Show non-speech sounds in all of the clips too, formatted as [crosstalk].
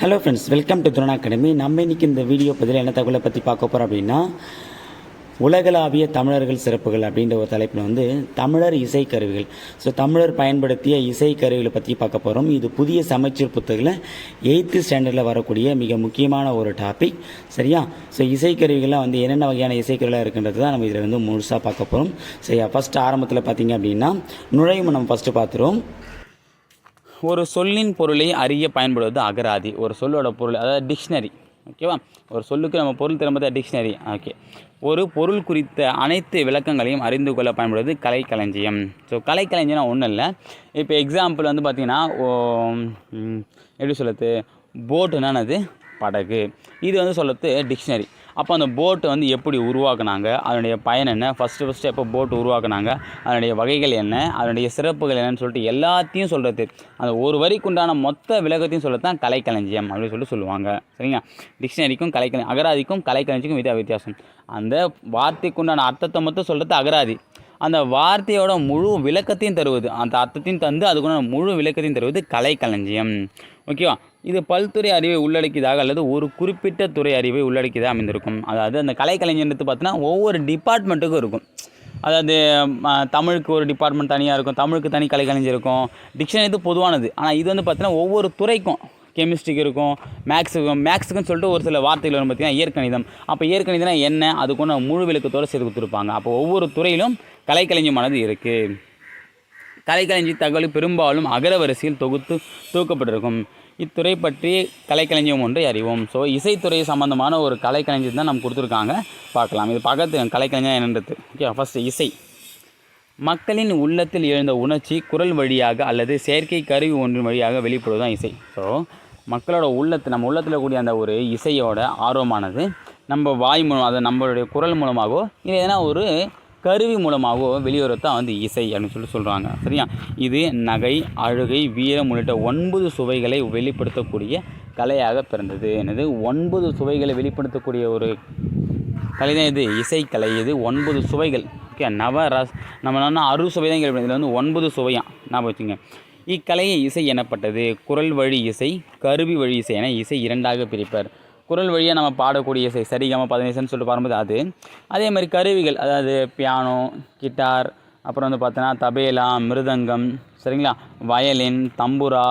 Hello friends welcome to Thurana academy நம்ம இன்னைக்கு இந்த வீடியோ பதில் என்ன தகவலை பற்றி பார்க்க போகிறோம் அப்படின்னா உலகளாவிய தமிழர்கள் சிறப்புகள் அப்படின்ற ஒரு தலைப்பில் வந்து தமிழர் இசைக்கருவிகள். ஸோ தமிழர் பயன்படுத்திய இசைக்கருவிகளை பற்றி பார்க்க போகிறோம் இது புதிய சமச்சீர் புத்தகத்தில் எயித்து ஸ்டாண்டர்டில் வரக்கூடிய மிக முக்கியமான ஒரு டாபிக் சரியா? ஸோ இசைக்கருவிகள்லாம் வந்து என்னென்ன வகையான இசைக்கருவிகளாக இருக்குன்றது தான் நம்ம இதில் வந்து முழுசாக பார்க்க போகிறோம் சரியா? ஃபஸ்ட்டு ஆரம்பத்தில் பார்த்தீங்க அப்படின்னா நுழைவு நம்ம ஃபஸ்ட்டு பார்த்துருவோம். ஒரு சொல்லின் பொருளை அறிய பயன்படுவது அகராதி. ஒரு சொல்லோட பொருள் அதாவது டிக்ஷனரி ஓகேவா ஒரு சொல்லுக்கு நம்ம பொருள் திரும்ப டிக்ஷனரி ஓகே ஒரு பொருள் குறித்த அனைத்து விளக்கங்களையும் அறிந்து கொள்ள பயன்படுவது கலைக்களஞ்சியம். ஸோ கலைக்களஞ்சியம்னா ஒன்றும் இல்லை. இப்போ எக்ஸாம்பிள் வந்து பார்த்திங்கன்னா எப்படி சொல்லுறது போட்டுனானது படகு. இது வந்து சொல்லுறது டிக்ஷனரி அப்போ அந்த போட்டு வந்து எப்படி உருவாக்குனாங்க? அதனுடைய பயன் என்ன? ஃபஸ்ட்டு ஃபஸ்ட்டு எப்போ போட்டு உருவாக்குனாங்க? அதனுடைய வகைகள் என்ன? அதனுடைய சிறப்புகள் என்னன்னு சொல்லிட்டு எல்லாத்தையும் சொல்கிறது அந்த ஒரு வரிக்குண்டான மொத்த விளக்கத்தையும் சொல்கிறது தான் கலைக்களஞ்சியம் அப்படின்னு சொல்லிட்டு சொல்லுவாங்க. சரிங்களா? டிக்ஷனரிக்கும் கலைக்கலை அகராதிக்கும் கலைக்களஞ்சிக்கும் வித வித்தியாசம். அந்த வார்த்தைக்குண்டான அர்த்தத்தை மட்டும் சொல்கிறது அகராதி. அந்த வார்த்தையோட முழு விளக்கத்தையும் தருவது. அந்த அர்த்தத்தையும் தந்து அதுக்குண்டான முழு விளக்கத்தையும் தருவது கலைக்களஞ்சியம். ஓகேவா இது பல்துறை அறிவை உள்ளடக்கியதாக அல்லது ஒரு குறிப்பிட்ட துறை அறிவை உள்ளடக்கியதாக அமைந்திருக்கும். அதாவது அந்த கலைக்கலைஞர்ன்றது பார்த்தீங்கன்னா ஒவ்வொரு டிபார்ட்மெண்ட்டுக்கும் இருக்கும். அதாவது தமிழுக்கு ஒரு டிபார்ட்மெண்ட் தனியாக இருக்கும் தமிழுக்கு தனி கலைக்கலைஞர் இருக்கும் டிக்ஷனரி இது பொதுவானது. ஆனால் இது வந்து பார்த்தீங்கன்னா ஒவ்வொரு துறைக்கும் கெமிஸ்ட்ரிக்கு இருக்கும் மேக்ஸுக்கும் மேக்ஸுக்குன்னு சொல்லிட்டு ஒரு சில வார்த்தைகள் வரும் பார்த்தீங்கன்னா இயற்கணிதம். அப்போ இயற்கணிதம்னா என்ன? அதுக்குன்னு முழு விளக்கத்தோடு சேர்த்து கொடுத்துருப்பாங்க. அப்போ ஒவ்வொரு துறையிலும் கலைக்கலைஞமானது இருக்குது கலைக்கலைஞ்சி தகவல் பெரும்பாலும் அகரவரிசையில் தொகுத்து தூக்கப்பட்டிருக்கும் இத்துறை பற்றி கலைக்களஞ்சியம் ஒன்றை அறிவோம். ஸோ இசைத்துறை சம்பந்தமான ஒரு கலைக்களஞ்சியம் தான் நம்ம கொடுத்துருக்காங்க. பார்க்கலாம். இது பக்கத்து கலைக்கலைஞர் என்னன்றது. ஓகே ஃபஸ்ட்டு இசை. மக்களின் உள்ளத்தில் எழுந்த உணர்ச்சி குரல் வழியாக அல்லது செயற்கை கருவி ஒன்றின் வழியாக வெளிப்படுவதுதான் இசை. ஸோ மக்களோட உள்ளத்து நம்ம உள்ளத்தில் கூடிய அந்த ஒரு இசையோட ஆர்வமானது நம்ம வாய் மூலம் அதை நம்மளுடைய குரல் மூலமாகவோ இல்லை எதனா ஒரு கருவி மூலமாகவோ வெளியுறத்தான் வந்து இசை அப்படின்னு சொல்லி சொல்கிறாங்க சரியா? இது நகை அழுகை வீரம் உள்ளிட்ட ஒன்பது சுவைகளை வெளிப்படுத்தக்கூடிய கலையாக பிறந்தது. என்னது? ஒன்பது சுவைகளை வெளிப்படுத்தக்கூடிய ஒரு கலை தான் இது இசைக்கலை. இது ஒன்பது சுவைகள். ஓகே நவ ரஸ் நம்ம என்னென்னா அறுசுவை தான் கேள்வி இதில் வந்து ஒன்பது சுவையாக நான் வச்சுங்க. இக்கலையை இசை எனப்பட்டது. குரல் வழி இசை கருவி வழி இசை என இசை இரண்டாக பிரிப்பர். குரல் வழியாக நம்ம பாடக்கூடிய இசை சரிகம பதினேசன்னு சொல்லிட்டு பாரும்போது அது. அதே மாதிரி கருவிகள் அதாவது பியானோ கிட்டார் அப்புறம் வந்து பார்த்தோன்னா தபேலா மிருதங்கம் சரிங்களா? வயலின் தம்புரா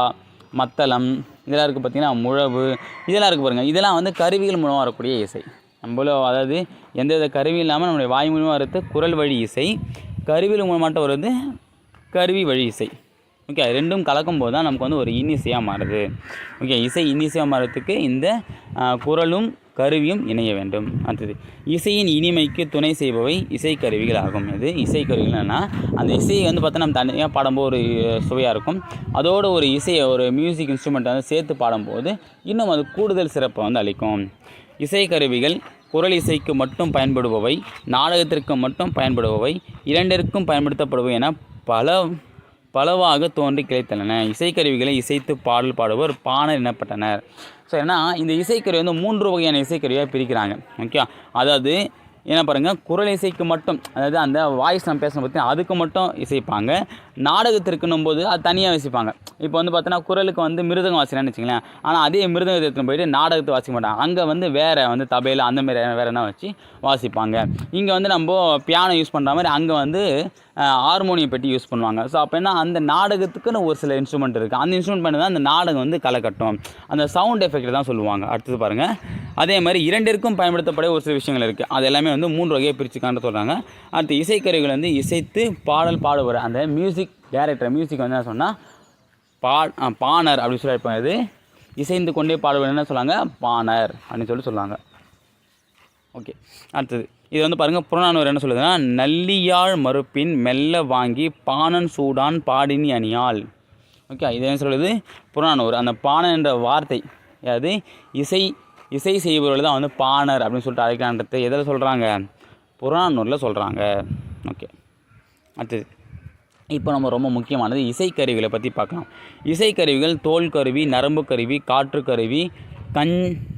மத்தளம் இதெல்லாம் இருக்குது பார்த்தீங்கன்னா முழவு இதெல்லாம் இருக்குது பாருங்கள் இதெல்லாம் வந்து கருவிகள் மூலமாக வரக்கூடிய இசை. நம்மளும் அதாவது எந்தவித கருவி இல்லாமல் நம்மளுடைய வாய் மூலமாக வர்றது குரல் வழி இசை. கருவிகள் மூலமாட்டம் வருது கருவி வழி இசை. ஓகே அது ரெண்டும் கலக்கும் போது தான் நமக்கு வந்து ஒரு இன்னிசையாக மாறுது. ஓகே இசை இன்னிசையாக மாறுறதுக்கு இந்த குரலும் கருவியும் இணைய வேண்டும். அடுத்தது இசையின் இனிமைக்கு துணை செய்பவை இசைக்கருவிகள் ஆகும். இது இசைக்கருவிகள்னா அந்த இசையை வந்து பார்த்தா நம்ம தனியாக பாடும்போது ஒரு சுவையாக இருக்கும். அதோட ஒரு இசையை ஒரு மியூசிக் இன்ஸ்ட்ருமெண்ட்டை வந்து சேர்த்து பாடும்போது இன்னும் அது கூடுதல் சிறப்பை வந்து அளிக்கும். இசைக்கருவிகள் குரல் இசைக்கு மட்டும் பயன்படுபவை நாடகத்திற்கு மட்டும் பயன்படுபவை இரண்டிற்கும் பயன்படுத்தப்படுபவை என பல பலவாக தோன்றி கிளைத்தன இசைக்கருவிகளை இசைத்து பாடல் பாடுவோர் பாணர் எனப்பட்டனர். ஸோ ஏன்னா இந்த இசைக்கருவி வந்து மூன்று வகையான இசைக்கருவியாக பிரிக்கிறாங்க. ஓகே அதாவது என்ன பாருங்கள் குரல் இசைக்கு மட்டும் அதாவது அந்த வாய்ஸ் நம்ம பேசணும் பற்றி அதுக்கு மட்டும் இசைப்பாங்க. நாடகத்திற்குன்னும் போது அது தனியாக வாசிப்பாங்க இப்போ வந்து பார்த்தோன்னா குரலுக்கு வந்து மிருதங்கம் வாசினான்னு வச்சுங்களேன் ஆனால் அதே மிருதங்கத்தை எடுத்துன்னு போயிட்டு நாடகத்தை வாசிக்க மாட்டாங்க. அங்கே வந்து வேறு வந்து தபையில் அந்த மாதிரி வேறு என்ன வச்சு வாசிப்பாங்க. இங்கே வந்து நம்ம பியானோ யூஸ் பண்ணுற மாதிரி அங்கே வந்து ஹார்மோனியம் பெட்டி யூஸ் பண்ணுவாங்க. ஸோ அப்போ என்ன அந்த நாடகத்துக்குன்னு ஒரு சில இன்ஸ்ட்ருமெண்ட் இருக்குது அந்த இன்ஸ்ட்ருமெண்ட் பண்ணி தான் அந்த நாடகம் வந்து களை கட்டும் அந்த சவுண்ட் எஃபெக்ட் தான் சொல்லுவாங்க. அடுத்தது பாருங்கள் அதே மாதிரி இரண்டிற்கும் பயன்படுத்தப்பட ஒரு சில விஷயங்கள் இருக்குது அது எல்லாமே வந்து மூன்று வகையை பிரிச்சுக்கான்னு சொல்கிறாங்க அடுத்து இசைக்கருவிகள் வந்து இசைத்து பாடல் பாடுவார் அந்த மியூசிக் டைரக்டர் மியூசிக் வந்து என்ன சொன்னால் பா பானர் அப்படின்னு சொல்லி இருப்பாங்க இது இசைந்து கொண்டே பாடுவார் என்ன சொல்லுவாங்க பானர் அப்படின்னு சொல்லி சொல்லுவாங்க ஓகே அடுத்தது. இது வந்து பாருங்கள் புறநானூறு என்ன சொல்லுதுன்னா நல்லியாழ் மறுப்பின் மெல்ல வாங்கி பானன் சூடான் பாடினி அணியாள். ஓகே இது என்ன சொல்லுது? புறநானூறு. அந்த பானன் என்ற வார்த்தை அதாவது இசை இசை செய்பவர்கள் தான் வந்து பானர் அப்படின்னு சொல்லிட்டு அழைக்கிறான்றது எதில் சொல்கிறாங்க புறநானூரில் சொல்கிறாங்க ஓகே அடுத்தது. இப்போ நம்ம ரொம்ப முக்கியமானது இசைக்கருவிகளை பற்றி பார்க்கலாம். இசைக்கருவிகள் தோல் கருவி நரம்பு கருவி காற்று கருவி கண்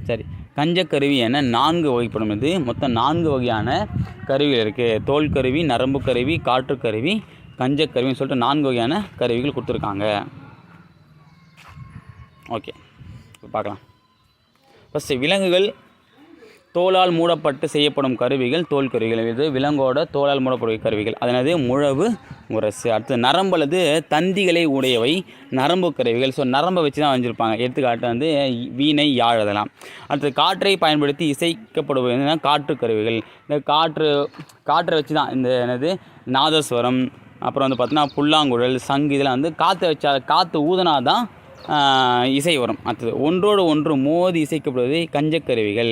சரி கஞ்சக்கருவி என நான்கு வகைப்படும். இது மொத்தம் நான்கு வகையான கருவிகள் இருக்குது தோல் கருவி நரம்பு கருவி காற்று கருவி கஞ்சக்கருவின்னு சொல்லிட்டு நான்கு வகையான கருவிகள் கொடுத்துருக்காங்க. ஓகே இப்போ பார்க்கலாம். ஃபஸ்ட்டு விலங்குகள் தோலால் மூடப்பட்டு செய்யப்படும் கருவிகள் தோல் கருவிகள். இது விலங்கோட தோலால் மூடப்படும் கருவிகள். அதனது முழவு முரசு. அடுத்து நரம்பு அல்லது தந்திகளை உடையவை நரம்பு கருவிகள். ஸோ நரம்பை வச்சு தான் வச்சுருப்பாங்க. எடுத்துக்காட்டு வந்து வீணை யாழ் அதெல்லாம் அடுத்து காற்றை பயன்படுத்தி இசைக்கப்படுவது என்னன்னா காற்று கருவிகள். இந்த காற்று காற்றை வச்சு தான் இந்த என்னது நாதஸ்வரம் அப்புறம் வந்து பார்த்தீங்கன்னா புல்லாங்குழல் சங்கு இதெல்லாம் வந்து காற்றை வச்சா காற்று ஊதனா தான் இசை வரும். அடுத்தது ஒன்றோடு ஒன்று மோதி இசைக்கப்படுவது கஞ்சக்கருவிகள்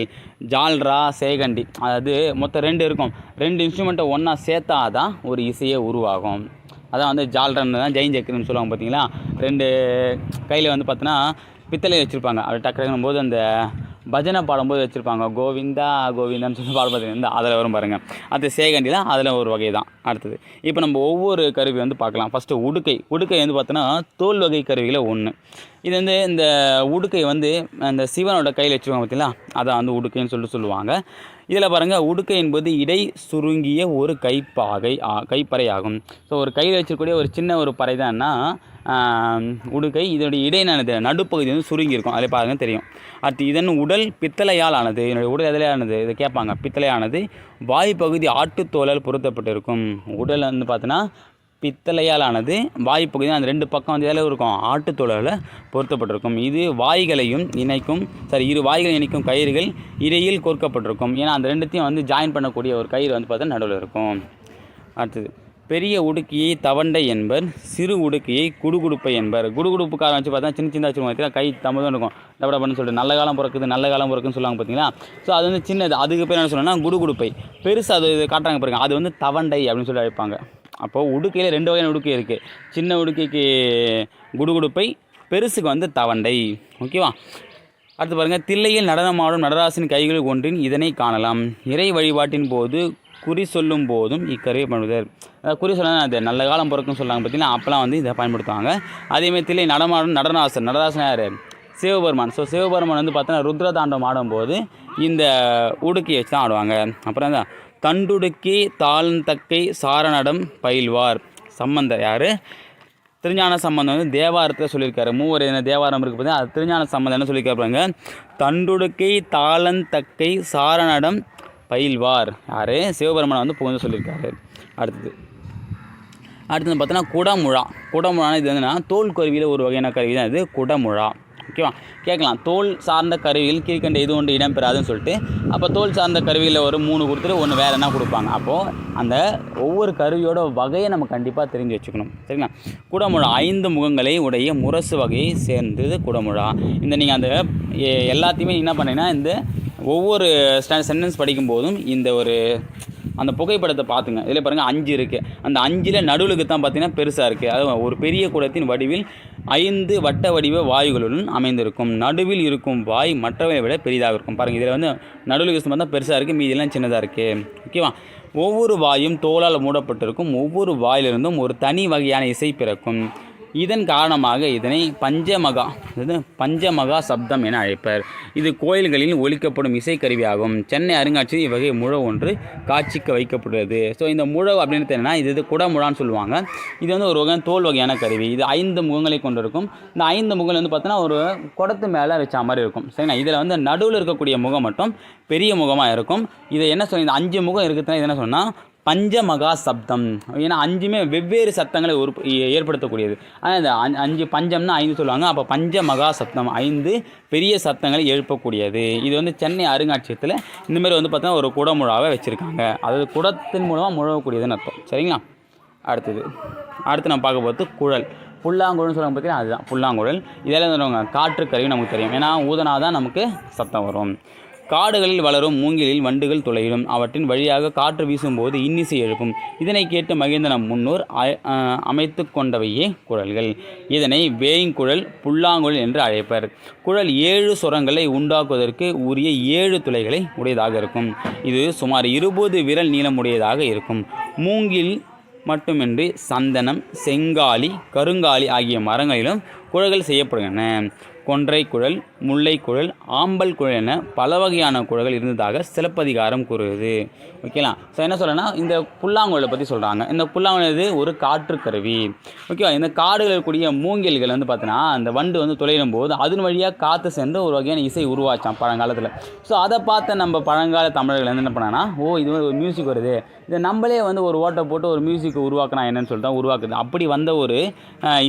ஜால்ரா சேகண்டி. அதாவது மொத்தம் ரெண்டு இருக்கும். ரெண்டு இன்ஸ்ட்ருமெண்ட்டை ஒன்றா சேர்த்தா தான் ஒரு இசையே உருவாகும். அதான் வந்து ஜால்ரன்னு தான் ஜெயின் ஜக்கர்னு சொல்லுவாங்க பார்த்தீங்களா ரெண்டு கையில் வந்து பார்த்தோன்னா பித்தளை வச்சுருப்பாங்க. அப்படி டக்கு போது அந்த பஜனை பாடும்போது வச்சுருப்பாங்க. கோவிந்தா கோவிந்தான்னு சொல்லி பாட பார்த்தீங்கன்னா அதில் வரும் பாருங்கள் அடுத்து சேகண்டி தான் அதில் ஒரு வகை தான் அடுத்தது இப்போ நம்ம ஒவ்வொரு கருவி வந்து பார்க்கலாம். ஃபஸ்ட்டு உடுக்கை. உடுக்கை வந்து பார்த்தோன்னா தோல் வகை கருவியில் ஒன்று இது வந்து இந்த உடுக்கை வந்து அந்த சிவனோட கையில் வச்சுருவாங்க பார்த்தீங்களா அதை வந்து உடுக்கைன்னு சொல்லிட்டு சொல்லுவாங்க. இதில் பாருங்கள் உடுக்கை என்பது இடை சுருங்கிய ஒரு கைப்பாகை கைப்பறை ஆகும் ஸோ ஒரு கையில் வச்சிருக்கக்கூடிய ஒரு சின்ன ஒரு பறை தான்னா உடுக்கை இதனுடைய இடையினானது நடுப்பகுதி வந்து சுருங்கி இருக்கும் அதில் பாருங்க தெரியும். அடுத்து இதன் உடல் பித்தளையால் ஆனது என்னுடைய உடல் எதிலையானது இதை கேட்பாங்க. பித்தளையானது வாய்ப்பகுதி ஆட்டுத்தோலால் பொருத்தப்பட்டிருக்கும். உடல் வந்து பார்த்தோன்னா பித்தளையால் ஆனது வாய் பகுதி அந்த ரெண்டு பக்கம் வந்து எதில் இருக்கும்? ஆட்டுத்தோலால் பொருத்தப்பட்டிருக்கும். இது வாய்களையும் இணைக்கும் சரி இரு வாய்களை இணைக்கும் கயிறுகள் இடையில் கோர்க்கப்பட்டிருக்கும். ஏன்னா அந்த ரெண்டுத்தையும் வந்து ஜாயின் பண்ணக்கூடிய ஒரு கயிறு வந்து பார்த்தா நடுவில் இருக்கும். அடுத்தது பெரிய உடுக்கியை தவண்டை என்பர் சிறு உடுக்கியை குடுகுடுப்பை என்பர். குடுகுடுப்புக்காரன் வச்சு பார்த்தா சின்ன சின்ன பார்த்தீங்கன்னா கை தமிழ் இருக்கும். டபடா பண்ணு சொல்லிட்டு நல்ல காலம் பிறக்குது நல்ல காலம் பிறக்குன்னு சொல்லுவாங்க பார்த்தீங்களா? ஸோ அது வந்து சின்னது. அதுக்கு பேர் என்ன சொல்லணும்னா குடுகுடுப்பை. பெருசு அது இது காட்டுறாங்க பாருங்க. அது வந்து தவண்டை அப்படின்னு சொல்லி அழைப்பாங்க. அப்போது உடுக்கையில் ரெண்டு வகையான உடுக்கை இருக்குது சின்ன உடுக்கைக்கு குடுகுடுப்பை பெருசுக்கு வந்து தவண்டை. ஓகேவா? அடுத்து பாருங்கள் தில்லையில் நடனமாடும் நடராசன் கைகள் ஒன்றின் இதனை காணலாம். இறை வழிபாட்டின் போது குறி சொல்லும் போதும் இக்கருவை பயன்படுத்துவார். குறி சொல்ல அது நல்ல காலம் பிறக்குன்னு சொல்லுவாங்க பார்த்தீங்கன்னா அப்போலாம் வந்து இதை பயன்படுத்துவாங்க. அதேமாதிரி தில்லை நடமாடும் நடராசன் நடராசன் யார்? சிவபெருமான். ஸோ சிவபெருமான் வந்து பார்த்தோன்னா ருத்ரதாண்டம் ஆடும்போது இந்த உடுக்கியை வச்சு தான் ஆடுவாங்க. அப்புறம் தான் தண்டுடுக்கி தாளந்தக்கை சாரணடம் பயில்வார். சம்பந்தர் யார்? திருஞான சம்பந்தம் வந்து தேவாரத்தில் சொல்லியிருக்காரு. மூவர் என்ன தேவாரம் இருக்குது பார்த்தீங்கன்னா அது திருஞான சம்பந்தம் என்ன சொல்லியிருக்காரு பாருங்க. தண்டுடுக்கை தாளந்தக்கை சாரணடம் பயில்வார். யார்? சிவபெருமானை வந்து புகழ்ந்து சொல்லியிருக்காரு. அடுத்தது. அடுத்தது பார்த்தோன்னா குடமுழா. குடமுழான்னு இது என்னன்னா தோல் கருவியில் ஒரு வகையான கருவி தான் இது. குடமுழா. ஓகேவா கேட்கலாம். தோல் சார்ந்த கருவியில் கீழ்கண்ட இது ஒன்று இடம்பெறாதுன்னு சொல்லிட்டு அப்போ தோல் சார்ந்த கருவியில் ஒரு மூணு கொடுத்துட்டு ஒன்று வேறு என்ன கொடுப்பாங்க? அப்போது அந்த ஒவ்வொரு கருவியோட வகையை நம்ம கண்டிப்பாக தெரிஞ்சு வச்சுக்கணும். சரிங்களா? குடமுழா. ஐந்து முகங்களை உடைய முரசு வகையை சேர்ந்தது குடமுழா. இந்த நீங்கள் அந்த எல்லாத்தையுமே என்ன பண்ணீங்கன்னா இந்த ஒவ்வொரு சென்டென்ஸ் படிக்கும்போதும் இந்த ஒரு அந்த புகைப்படத்தை பார்த்துங்க. இதில் பாருங்கள் அஞ்சு இருக்குது அந்த அஞ்சில் நடுவுலுக்கு தான் பார்த்தீங்கன்னா பெருசாக இருக்குது அது ஒரு பெரிய குடத்தின் வடிவில் ஐந்து வட்ட வடிவ வாயுகளுடன் அமைந்திருக்கும். நடுவில் இருக்கும் வாய் மற்றவை விட பெரிதாக இருக்கும். பாருங்கள் இதில் வந்து நடுவில் யூஸ் தான் பெருசாக இருக்குது மீதியெல்லாம் சின்னதாக இருக்குது ஓகேவா ஒவ்வொரு வாயும் தோலால் மூடப்பட்டிருக்கும். ஒவ்வொரு வாயிலிருந்தும் ஒரு தனி வகையான இசை பிறக்கும். இதன் காரணமாக இதனை பஞ்சமகா இது பஞ்சமகா சப்தம் என அழைப்பர். இது கோயில்களில் ஒழிக்கப்படும் இசைக்கருவியாகும். சென்னை அருங்காட்சியகம் இவ்வகை முழவு ஒன்று காட்சிக்கு வைக்கப்படுகிறது. ஸோ இந்த முழவு அப்படின்னு என்னென்னா இது இது குடமுழான்னு சொல்லுவாங்க. இது வந்து ஒரு வகையான தோல் வகையான கருவி. இது ஐந்து முகங்களை கொண்டிருக்கும். இந்த ஐந்து முகங்கள் வந்து பார்த்தோன்னா ஒரு குடத்து மேலே வச்ச மாதிரி இருக்கும். சரிங்களா? இதில் வந்து நடுவில் இருக்கக்கூடிய முகம் மட்டும் பெரிய முகமாக இருக்கும். இதை என்ன சொல்லி இந்த அஞ்சு முகம் இருக்குதுன்னா இது என்ன சொன்னால் பஞ்சமகா சப்தம் ஏன்னா அஞ்சுமே வெவ்வேறு சத்தங்களை ஒரு ஏற்படுத்தக்கூடியது. ஆனால் இந்த அஞ்சு பஞ்சம்னா ஐந்து சொல்லுவாங்க. அப்போ பஞ்சமகா சப்தம் ஐந்து பெரிய சத்தங்களை எழுப்பக்கூடியது. இது வந்து சென்னை அருங்காட்சியகத்தில் இந்த மாதிரி வந்து பார்த்தோன்னா ஒரு குடமுழாவை வச்சுருக்காங்க. அதாவது குடத்தின் மூலமாக முழவக்கூடியதுன்னு அர்த்தம். சரிங்களா? அடுத்தது. அடுத்து நம்ம பார்க்க போகிறது குழல். புல்லாங்குழல்னு சொல்லுவாங்க பார்த்தீங்கன்னா அதுதான். புல்லாங்குழல். இதெல்லாம் சொல்லுவாங்க. காற்று கருவி நமக்கு தெரியும். ஏன்னா ஊதனா தான் நமக்கு சத்தம் வரும். காடுகளில் வளரும் மூங்கிலில் வண்டுகள் துளையிடும். அவற்றின் வழியாக காற்று வீசும்போது இன்னிசை எழுப்பும். இதனை கேட்டு மகிழ்ந்த நம் முன்னோர் அ- அமைத்து கொண்டவையே குழல்கள் இதனை வேய்ங்குழல் புல்லாங்குழல் என்று அழைப்பர். குழல் ஏழு சுரங்களை உண்டாக்குவதற்கு உரிய ஏழு துளைகளை உடையதாக இருக்கும். இது சுமார் இருபது விரல் நீளமுடையதாக இருக்கும். மூங்கில் மட்டுமின்றி சந்தனம் செங்காலி கருங்காலி ஆகிய மரங்களிலும் குழல்கள் செய்யப்படுகின்றன. கொன்றை குழல் முல்லை குழல் ஆம்பல் குழல் என பல வகையான குழல்கள் இருந்ததாக சிலப்பதிகாரம் கூறுகிறது. ஓகேங்களா ஸோ என்ன சொல்கிறேன்னா இந்த புல்லாங்குழலை பற்றி சொல்கிறாங்க இந்த புல்லாங்குழல் ஒரு காற்று கருவி. ஓகேவா இந்த காடுகள் இருக்கக்கூடிய மூங்கில்கள் வந்து பார்த்தீங்கன்னா அந்த வண்டு வந்து துளையிடும் போது அதன் வழியாக காற்று சேர்ந்து ஒரு வகையான இசை உருவாச்சான் பழங்காலத்தில். ஸோ அதை பார்த்த நம்ம பழங்கால தமிழர்கள் வந்து என்ன பண்ணாங்கன்னா ஓ இது வந்து ஒரு மியூசிக் வருது. இதை நம்மளே வந்து ஒரு ஓட்டை போட்டு ஒரு மியூசிக் உருவாக்கினா என்னன்னு சொல்லிட்டு தான் உருவாக்குது. அப்படி வந்த ஒரு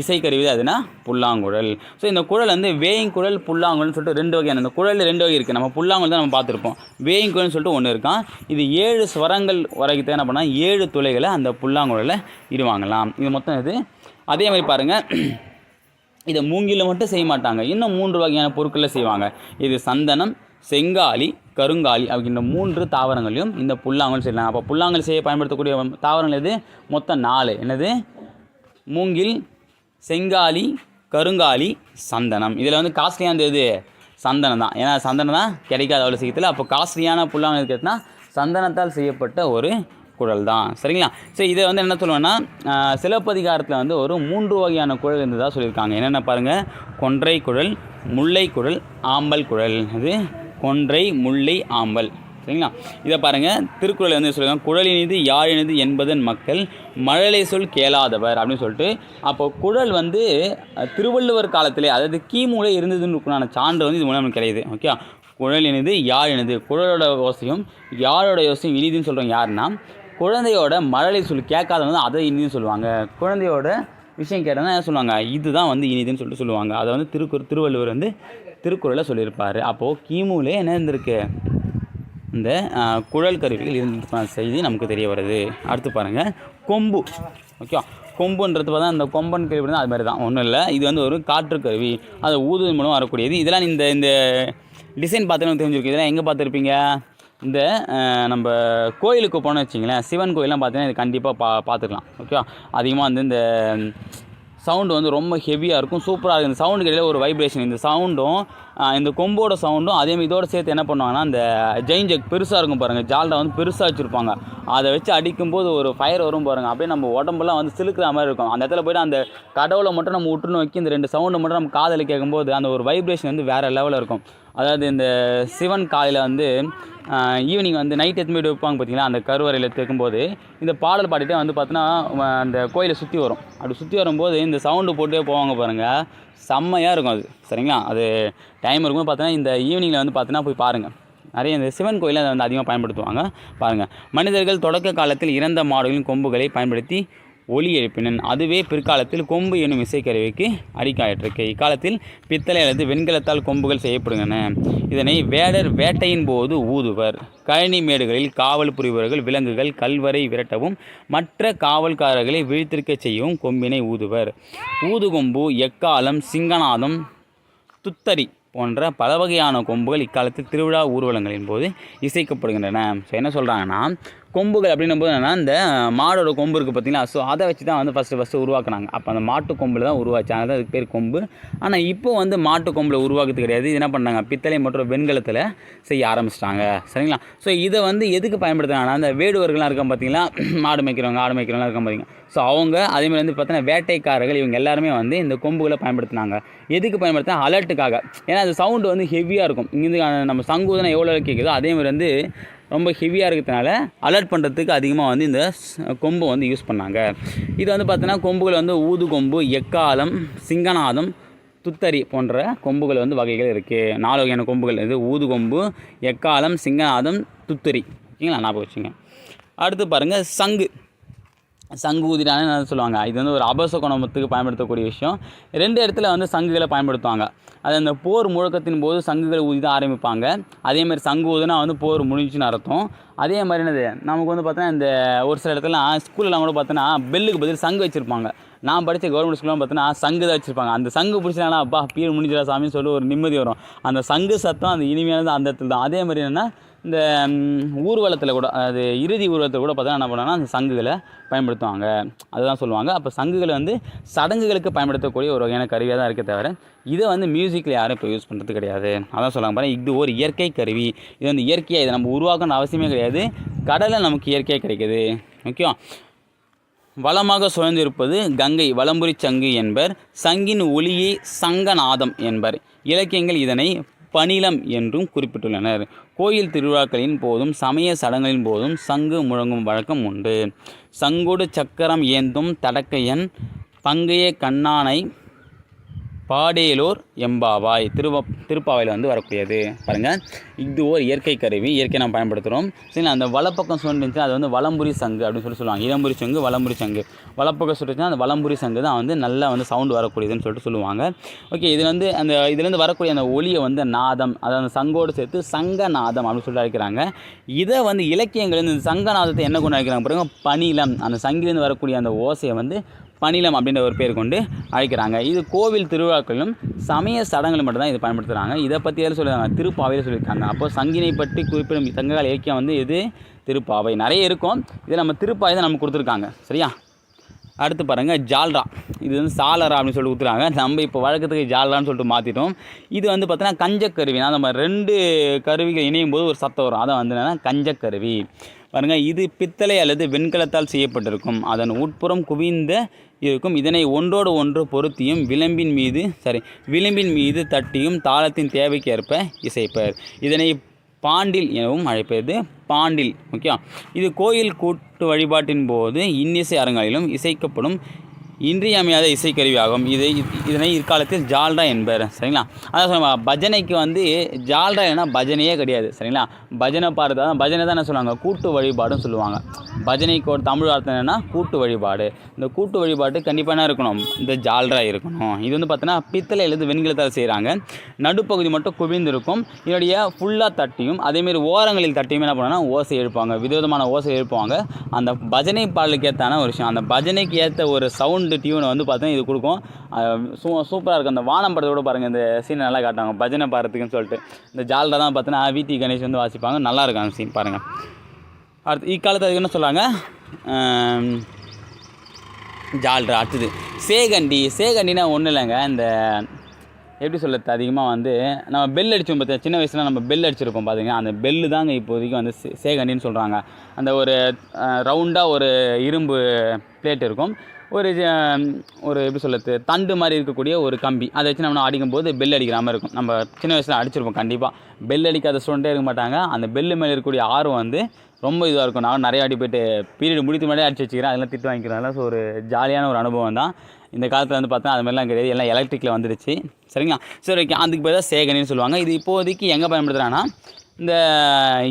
இசைக்கருவி அதுனா புல்லாங்குழல். ஸோ இந்த குழல் வந்து வேயங்குழல் புல்லாங்குழல்னு சொல்லிட்டு ரெண்டு வகையான அந்த குழலில் ரெண்டு வகை இருக்குது நம்ம புல்லாங்குழல் தான் நம்ம பார்த்துருப்போம். வேயங்குழல்னு சொல்லிட்டு ஒன்று இருக்கான் இது ஏழு ஸ்வரங்கள் வரைக்கும் என்ன பண்ணால் ஏழு துளைகளை அந்த புல்லாங்குழலில் இடுவாங்களாம். இது மொத்தம் இது அதே மாதிரி பாருங்கள் இதை மூங்கில் மட்டும் செய்ய மாட்டாங்க. இன்னும் மூன்று வகையான பொருட்களில் செய்வாங்க. இது சந்தனம் செங்காலி கருங்காலி அப்படின்ற மூன்று தாவரங்களையும் இந்த புல்லாங்கல் செய்யலாம். அப்போ புல்லாங்கல் செய்ய பயன்படுத்தக்கூடிய தாவரங்கள் எது? மொத்தம் நாலு. என்னது? மூங்கில் செங்காலி கருங்காலி சந்தனம். இதில் வந்து காஸ்ட்லியானது எது? சந்தனம் தான். ஏன்னா சந்தனம் தான் கிடைக்காது அவ்வளோ சீக்கிரத்தில். அப்போ காஸ்ட்லியான புல்லாங்கல் இருக்கிறதுனா சந்தனத்தால் செய்யப்பட்ட ஒரு குழல் தான். சரிங்களா? சரி இதை வந்து என்ன சொல்லுவேன்னா சிலப்பதிகாரத்தில் வந்து ஒரு மூன்று வகையான குழல் இருந்ததாக சொல்லியிருக்காங்க. என்னென்ன பாருங்கள் கொன்றை குழல் முல்லை குழல் ஆம்பல் குழல். இது கொன்றை முல்லை ஆம்பல். சரிங்களா? இதை பாருங்கள் திருக்குறள் வந்து சொல்லுவாங்க குழலினிது யாழினிது என்பதன் மக்கள் மழலை சொல் கேளாதவர் அப்படின்னு சொல்லிட்டு அப்போ குழல் வந்து திருவள்ளுவர் காலத்திலே அதாவது கிமுலே இருந்ததுன்னு சான்று வந்து இது மூலம் கிடையாது ஓகே குழல் இனிது யாழ் இனிது. குழலோட யோசையும் யாழோட யோசையும் இனிதுன்னு சொல்கிறவங்க யாருன்னா குழந்தையோட மழலை சொல் கேட்காதவங்க தான் அதை இனிதுன்னு சொல்லுவாங்க. குழந்தையோட விஷயம் கேட்டால் என்ன சொல்லுவாங்க? இதுதான் வந்து இனிதுன்னு சொல்லிட்டு சொல்லுவாங்க. அதை வந்து திருக்குறள் திருவள்ளுவர் வந்து திருக்குறளில் சொல்லியிருப்பார். அப்போது கீமூலே என்ன இருந்திருக்கு? இந்த குழல் கருவிகள் இருந்த செய்தி நமக்கு தெரிய வருது. அடுத்து பாருங்கள் கொம்பு. ஓகே கொம்புன்றது பார்த்தா அந்த கொம்பன் கருவி தான் அது மாதிரி தான். ஒன்றும் இல்லை. இது வந்து ஒரு காற்று கருவி. அதை ஊதுவதன் மூலம் வரக்கூடியது. இதெல்லாம் இந்த இந்த டிசைன் பார்த்து தெரிஞ்சிருக்கு இதெல்லாம் எங்கே பார்த்துருப்பீங்க? இந்த நம்ம கோயிலுக்கு போனோம்னு வச்சிங்களேன் சிவன் கோயிலாம் பார்த்தீங்கன்னா இது கண்டிப்பாக பா பார்த்துக்கலாம். ஓகே அதிகமாக வந்து இந்த சவுண்டு வந்து ரொம்ப ஹெவியாக இருக்கும். சூப்பராக இருக்கும். இந்த சவுண்டுக்கு இடையில ஒரு வைப்ரேஷன் இந்த சவுண்டும் இந்த கொம்போட சவுண்டும் அதே மாதிரி இதோட சேர்த்து என்ன பண்ணுவாங்கன்னா அந்த ஜெயின் ஜெக் பெருசாக இருக்கும் பாருங்கள் ஜால்டா வந்து பெருசாக வச்சுருப்பாங்க. அதை வச்சு அடிக்கும்போது ஒரு ஃபயர் வரும் பாருங்கள் அப்படியே நம்ம உடம்புலாம் வந்து சிலுக்கிற மாதிரி இருக்கும். அந்த இடத்துல போய்ட்டு அந்த கடவுளை மட்டும் நம்ம உற்று நோக்கி இந்த ரெண்டு சவுண்டை மட்டும் நம்ம காதில் கேட்கும்போது அந்த ஒரு வைப்ரேஷன் வந்து வேறு லெவலில் இருக்கும். அதாவது இந்த சிவன் காலையில் வந்து ஈவினிங் வந்து நைட் எத்தனை போய் வைப்பாங்க பார்த்தீங்களா? அந்த கருவறையில் தேக்கும்போது இந்த பாடல் பாடிட்டே வந்து பார்த்தீங்கன்னா அந்த கோயிலை சுற்றி வரும். அப்படி சுற்றி வரும்போது இந்த சவுண்டு போட்டே போவாங்க பாருங்கள் செம்மையாக இருக்கும் அது. சரிங்களா? அது டைம் இருக்கும்போது பார்த்தீங்கன்னா இந்த ஈவினிங்கில் வந்து பார்த்தீங்கன்னா போய் பாருங்கள் நிறைய இந்த சிவன் கோயிலில் அதை வந்து அதிகமாக பயன்படுத்துவாங்க. பாருங்கள் மனிதர்கள் தொடக்க காலத்தில் இறந்த மாடுகளின் கொம்புகளை பயன்படுத்தி ஒலி எழுப்பினன். அதுவே பிற்காலத்தில் கொம்பு என்னும் இசைக்கருவிக்கு அடிக்காயிட்டிருக்கு. இக்காலத்தில் பித்தளை அல்லது வெண்கலத்தால் கொம்புகள் செய்யப்படுகின்றன. இதனை வேடர் வேட்டையின் போது ஊதுவர். கழனி மேடுகளில் காவல் புரிபவர்கள் விலங்குகள் கல்வரை விரட்டவும் மற்ற காவல்காரர்களை விழித்திருக்கச் செய்யவும் கொம்பினை ஊதுவர். ஊதுகொம்பு எக்காலம் சிங்கநாதம் துத்தரி போன்ற பல வகையான கொம்புகள் இக்காலத்தில் திருவிழா ஊர்வலங்களின் போது இசைக்கப்படுகின்றன. ஸோ என்ன சொல்கிறாங்கன்னா கொம்புகள் அப்படின்னும் போது என்னன்னா இந்த மாடோட கொம்பு இருக்குது பார்த்தீங்களா ஸோ அதை வச்சு தான் வந்து ஃபஸ்ட்டு ஃபஸ்ட்டு உருவாக்குனாங்க. அப்போ அந்த மாட்டு கொம்பில் தான் உருவாச்சு. அதனால அதுக்கு பேர் கொம்பு. ஆனால் இப்போ வந்து மாட்டு கொம்பில் உருவாக்குறது கிடையாது. இது என்ன பண்ணாங்க பித்தளை மற்றும் வெண்கலத்தில் செய்ய ஆரம்பிச்சிட்டாங்க. சரிங்களா? ஸோ இதை வந்து எதுக்கு பயன்படுத்துனாங்கன்னா அந்த வேடுவர்கள்லாம் இருக்க பார்த்தீங்களா [clears throat] மாடு மேய்க்கிறவங்க ஆடு மேய்க்கிறவங்களாம் இருக்க பார்த்தீங்க ஸோ அவங்க அதேமாதிரி வந்து பார்த்தீங்கன்னா வேட்டைக்காரர்கள் இவங்க எல்லாருமே வந்து இந்த கொம்புகளை பயன்படுத்தினாங்க. எதுக்கு பயன்படுத்தினா அலர்ட்டுக்காக ஏன்னா அந்த சவுண்டு வந்து ஹெவியாக இருக்கும். இங்கேருந்து நம்ம சங்கூதனை எவ்வளோ கேட்குதோ அதே மாதிரி வந்து ரொம்ப ஹெவியாக இருக்கிறதுனால அலர்ட் பண்ணுறதுக்கு அதிகமாக வந்து இந்த கொம்பை வந்து யூஸ் பண்ணாங்க. இது வந்து பார்த்தீங்கன்னா கொம்புகள் வந்து ஊது கொம்பு எக்காலம் சிங்கநாதம் துத்தரி போன்ற கொம்புகள் வந்து வகைகள் இருக்குது நாலு வகையான கொம்புகள். இது ஊது கொம்பு எக்காலம் சிங்கநாதம் துத்தரி ஓகேங்களா? ஞாபகம் வச்சுங்க. அடுத்து பாருங்கள் சங்கு. சங்கு ஊதிடான்னு என்ன சொல்லுவாங்க? இது வந்து ஒரு அபச குணமத்துக்கு பயன்படுத்தக்கூடிய விஷயம். ரெண்டு இடத்துல வந்து சங்குகளை பயன்படுத்துவாங்க. அது அந்த போர் முழக்கத்தின் போது சங்குகளை ஊதி தான் ஆரம்பிப்பாங்க. அதே மாதிரி சங்கு ஊதுனா வந்து போர் முடிஞ்சுன்னு அர்த்தம். அதே மாதிரி என்னது? நமக்கு வந்து பார்த்தோன்னா இந்த ஒரு சில இடத்துலலாம் ஸ்கூல்லாம் கூட பார்த்தோன்னா பெல்லுக்கு பதில் சங்கு வச்சுருப்பாங்க. நான் படித்த கவர்மெண்ட் ஸ்கூல்லாம் பார்த்தோன்னா சங்கு தான் வச்சுருப்பாங்க. அந்த சங்கு பிடிச்சினாலும் அப்பா பீர் முடிஞ்சிடா சாமின்னு சொல்லி ஒரு நிம்மதி வரும். அந்த சங்கு சத்தம் அந்த இனிமையானது அந்த இடத்துல தான். அதே மாதிரி என்னென்னா இந்த ஊர்வலத்தில் கூட அது இறுதி ஊர்வலத்தில் கூட பார்த்தா என்ன பண்ணுவாங்கன்னா அந்த சங்குகளை பயன்படுத்துவாங்க. அதுதான் சொல்லுவாங்க. அப்போ சங்குகளை வந்து சடங்குகளுக்கு பயன்படுத்தக்கூடிய ஒரு வகையான கருவியாக தான் இருக்கே தவிர இதை வந்து மியூசிக்கில் யாரும் இப்போ யூஸ் பண்ணுறது கிடையாது. அதான் சொல்லுவாங்க பாருங்கள் இது ஒரு இயற்கை கருவி. இது வந்து இயற்கையாக இதை நம்ம உருவாக்கணும் அவசியமே கிடையாது. கடலை நமக்கு இயற்கையாக கிடைக்குது. ஓகே வளமாக சுழந்திருப்பது கங்கை வலம்புரி சங்கு என்பர் சங்கின் ஒளியே சங்கநாதம் என்பர். இலக்கியங்கள் இதனை பணிலம் என்றும் குறிப்பிட்டுள்ளனர். கோயில் திருவிழாக்களின் போதும் சமய சடங்குகளின் போதும் சங்கு முழங்கும் வழக்கம் உண்டு. சங்குடு சக்கரம் ஏந்தும் தடக்கையன் பங்கைய கண்ணானை பாடேலூர் எம்பாவாய் திருவ திருப்பாவையில் வந்து வரக்கூடியது. பாருங்கள் இது ஒரு இயற்கை கருவி. இயற்கை நம்ம பயன்படுத்துகிறோம். சரி அந்த வலப்பக்கம் சுண்டுச்சு அது வந்து வலம்புரி சங்கு அப்படின்னு சொல்லி சொல்லுவாங்க. இடம்புரி சங்கு வலம்புரி சங்கு. வலப்பக்கம் சொல்லிச்சுன்னா அந்த வலம்புரி சங்கு தான் வந்து நல்லா வந்து சவுண்டு வரக்கூடியதுன்னு சொல்லிட்டு சொல்லுவாங்க. ஓகே இதில் வந்து அந்த இதுலேருந்து வரக்கூடிய அந்த ஒளியை வந்து நாதம் அதாவது அந்த சங்கோடு சேர்த்து சங்கநாதம் அப்படின்னு சொல்லி அழைக்கிறாங்க. இதை வந்து இலக்கியங்கள் இந்த சங்கநாதத்தை என்ன கொண்டு அழைக்கிறாங்க பாருங்கள் பனிலம். அந்த சங்கிலிருந்து வரக்கூடிய அந்த ஓசையை வந்து பணிலம் அப்படின்ற ஒரு பேர் கொண்டு அழைக்கிறாங்க. இது கோவில் திருவிழாக்களிலும் சமய சடங்குகள் மட்டும்தான் இதை பயன்படுத்துகிறாங்க இதை பற்றி எல்லாம் சொல்லியிருக்காங்க. திருப்பாவையில் சொல்லியிருக்காங்க. அப்போ சங்கினை பற்றி குறிப்பிடும் சங்ககால இலக்கியம் வந்து எது? திருப்பாவை. நிறைய இருக்கும். இது நம்ம திருப்பாவை தான் நமக்கு கொடுத்துருக்காங்க. சரியா? அடுத்து பாருங்கள் ஜால்ரா. இது வந்து சாலரா அப்படின்னு சொல்லி ஊற்றுறாங்க நம்ம இப்போ வழக்கத்துக்கு ஜால்ரான்னு சொல்லிட்டு மாற்றிட்டோம் இது வந்து பார்த்தீங்கன்னா கஞ்சக்கருவி. நான் நம்ம ரெண்டு கருவிகள் இணையும் போது ஒரு சத்தம் வரும். அதை வந்து என்னென்னா கஞ்சக்கருவி. பாருங்கள் இது பித்தளை அல்லது வெண்கலத்தால் செய்யப்பட்டிருக்கும். அதன் உட்புறம் குவிந்த இருக்கும். இதனை ஒன்றோடு ஒன்று பொருத்தியும் விளிம்பின் மீது சாரி விளிம்பின் மீது தட்டியும் தாளத்தின் தேவைக்கேற்ப இசைப்பர். இதனை பாண்டில் எனவும் அழைப்பது. பாண்டில் ஓகே இது கோயில் கூட்டு வழிபாட்டின் போது இன்னிசை அரங்களிலும் இசைக்கப்படும் இன்றியமையாத இசைக்கருவியாகும். இது இதனை இற்காலத்தில் ஜால்ரா என்பர். சரிங்களா? அதான் சொல்லுவாங்க பஜனைக்கு வந்து ஜால்டா இல்லைன்னா பஜனையே கிடையாது. சரிங்களா? பஜனை பாடுறது தான் பஜனை தான் என்ன சொல்லுவாங்க? கூட்டு வழிபாடுன்னு சொல்லுவாங்க. பஜனைக்கு ஒரு தமிழ் வார்த்தை என்னென்னா கூட்டு வழிபாடு. இந்த கூட்டு வழிபாடு கண்டிப்பாக என்ன இருக்கணும்? இந்த ஜால்ரா இருக்கணும். இது வந்து பார்த்தோன்னா பித்தளையிலேருந்து வெண்கலத்தால் செய்கிறாங்க நடுப்பகுதி மட்டும் குவிந்திருக்கும். இதனுடைய ஃபுல்லாக தட்டியும் அதேமாரி ஓரங்களில் தட்டியும் என்ன பண்ணுவாங்கன்னா ஓசை எழுப்பாங்க விதவிதமான ஓசை எழுப்புவாங்க. அந்த பஜனை பாடலுக்கு ஏற்றான ஒரு விஷயம். அந்த பஜனைக்கு ஏற்ற ஒரு சவுண்ட் டியூனை வந்து பார்த்தீங்கன்னா இது கொடுக்கும். சூ சூப்பராக இருக்கும். அந்த வானம் படத்தோட பாருங்கள் இந்த சீன் நல்லா காட்டுவாங்க. பஜனை பாடுறதுக்குன்னு சொல்லிட்டு. இந்த ஜாலில் தான் பார்த்தீங்கன்னா விடி கணேஷ் வந்து வாசிப்பாங்க. நல்லா இருக்கும் அந்த சீன் பாருங்கள் அடுத்து இக்காலத்து அதுக்கு என்ன சொல்கிறாங்க ஜால்ரா அடுத்தது. சேகண்டி. சேகண்டினா ஒன்றும் இல்லைங்க. இந்த எப்படி சொல்கிறது அதிகமாக வந்து நம்ம பெல் அடித்தோம் பார்த்தா சின்ன வயசில் நம்ம பெல் அடிச்சிருப்போம் பார்த்தீங்கன்னா அந்த பெல்லு தாங்க இப்போதைக்கு வந்து சே சேகண்டின்னு சொல்கிறாங்க அந்த ஒரு ரவுண்டாக ஒரு இரும்பு பிளேட் இருக்கும். ஒரு ஒரு எப்படி சொல்கிறது தண்டு மாதிரி இருக்கக்கூடிய ஒரு கம்பி. அதை வச்சு நம்ம அடிக்கும்போது பெல் அடிக்கிற மாதிரி இருக்கும். நம்ம சின்ன வயசில் அடிச்சிருப்போம் கண்டிப்பாக பெல் அடிக்காத ஸ்டூடெண்ட்டே இருக்க மாட்டாங்க. அந்த பெல்லு மேலே இருக்கக்கூடிய ஆர்வம் வந்து ரொம்ப இதுவாக இருக்கும். நான் நிறைய அடி போயிட்டு பீரியட் முடித்து முன்னாடியே அடிச்சு வச்சுக்கிறேன். அதெல்லாம் திட்டு வாங்கிக்கிறேன் ஸோ ஒரு ஜாலியான ஒரு அனுபவம் தான். இந்த காலத்தில் வந்து பார்த்தா அது மாதிரிலாம் கிடையாது. எல்லாம் எலக்ட்ரிக்கில் வந்துடுச்சு சரிங்களா? சரி ஓகே அதுக்கு பேர் தான் சேகனின்னு சொல்லுவாங்க. இது இப்போதைக்கு எங்கே பயன்படுத்துகிறாங்கன்னா இந்த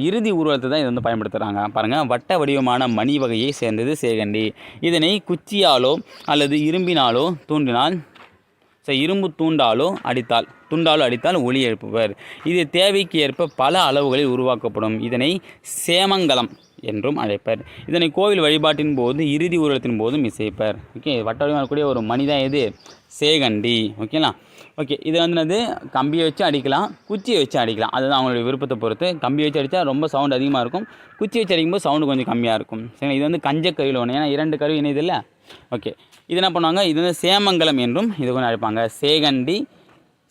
இறுதி ஊர்வலத்தை தான் இது வந்து பயன்படுத்துகிறாங்க பாருங்கள் வட்ட வடிவமான மணி வகையை சேர்ந்தது சேகண்டி. இதனை குச்சியாலோ அல்லது இரும்பினாலோ தூண்டினால் ஸோ இரும்பு தூண்டாலோ அடித்தால் துண்டாலோ அடித்தால் ஒளி எழுப்புவர். இது தேவைக்கு ஏற்ப பல அளவுகளில் உருவாக்கப்படும். இதனை சேமங்கலம் என்றும் அழைப்பர். இதனை கோவில் வழிபாட்டின் போது இறுதி ஊர்வலத்தின் போதும் இசைப்பர். ஓகே வட்ட வடிவம் இருக்கக்கூடிய ஒரு மனிதன் எது சேகண்டி ஓகேங்களா? ஓகே இது வந்து என்னது கம்பியை வச்சு அடிக்கலாம் குச்சியை வச்சு அடிக்கலாம். அதுதான் அவங்களுடைய விருப்பத்தை பொறுத்து. கம்பியை வச்சு அடித்தா ரொம்ப சவுண்ட் அதிகமாக இருக்கும். குச்சி வச்சு அடிக்கும்போது சவுண்டு கொஞ்சம் கம்மியாக இருக்கும். சரிங்களா? இது வந்து கஞ்ச கருவியில் ஒன்று ஏன்னா இரண்டு கருவி இணையது இல்லை? ஓகே. இது என்ன பண்ணுவாங்க? இது வந்து சேமங்கலம் என்றும் இது கொஞ்சம் அழைப்பாங்க. சேகண்டி